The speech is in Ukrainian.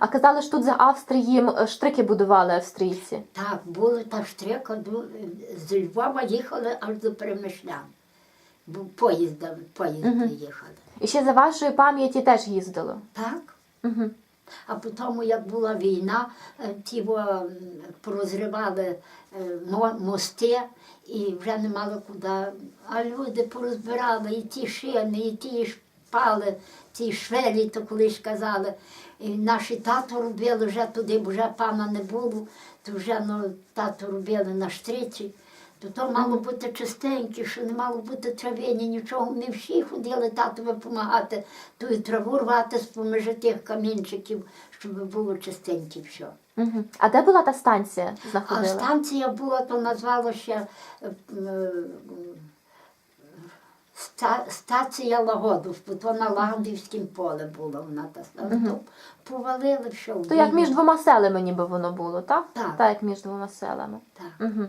А казали, що тут за Австрії м, штрики будували австрійці. Так, були та штрика, ду- з Львова їхали аж до Перемишлян. Бо поїздами, поїзди їхали. І ще за вашої пам'яті теж їздило. Так. Угу. А потім, як була війна, е, ті порозривали е, мости і вже не мали куди. А люди порозбирали і ті шини, і ті шпали, ті швелі, то колись казали. І наші тато робили вже туди, бо вже пана не було, то вже ну, тато робили на штриці. То то мало бути чистеньке, що не мало бути травині, нічого. Ми всі ходили татові допомагати, ту і траву рвати з-поміж тих камінчиків, щоб було чистеньке все. Угу. А де була та станція? А станція була, то назвалося е, е, стація Лагодов, бо то на Лагодівському полі була вона та станція. Повалили все. То як між двома селами ніби воно було, так? Так. Так, як між двома селами. Так. Угу.